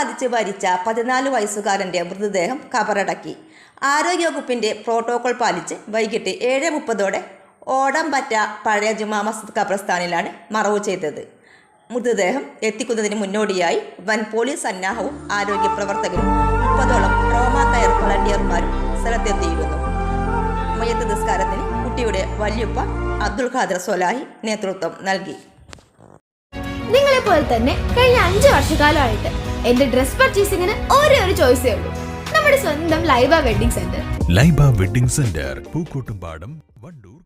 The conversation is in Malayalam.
ബാധിച്ച് മരിച്ച പതിനാല് വയസ്സുകാരന്റെ മൃതദേഹം കബറടക്കി. ആരോഗ്യവകുപ്പിന്റെ പ്രോട്ടോകോൾ പാലിച്ച് വൈകിട്ട് ഏഴ് മുപ്പതോടെ ഓടംപറ്റ പഴയ ജുമാ മസ്ജിദ് ഖബർസ്ഥാനിലാണ് മറവ് ചെയ്തത്. മൃതദേഹം എത്തിക്കുന്നതിന് മുന്നോടിയായി വൻ പോലീസ് സന്നാഹവും ആരോഗ്യ പ്രവർത്തകരും മുപ്പതോളം ട്രോമ കയർ വളണ്ടിയർമാരും സ്ഥലത്തെത്തിയിരുന്നു. മയത്ത് നിസ്കാരത്തിന് കുട്ടിയുടെ വല്യുപ്പ അബ്ദുൽ ഖാദർ സൊലാഹി നേതൃത്വം നൽകി. നിങ്ങളെ പോലെ തന്നെ കഴിഞ്ഞ അഞ്ചു വർഷക്കാലമായിട്ട് എന്റെ ഡ്രസ് പർച്ചേസിംഗിന് ഒരേ ഒരു ചോയ്സേ ഉള്ളൂ. നമ്മുടെ സ്വന്തം Laiba wedding centre Laiba wedding centre Pookkottumpadam Wandoor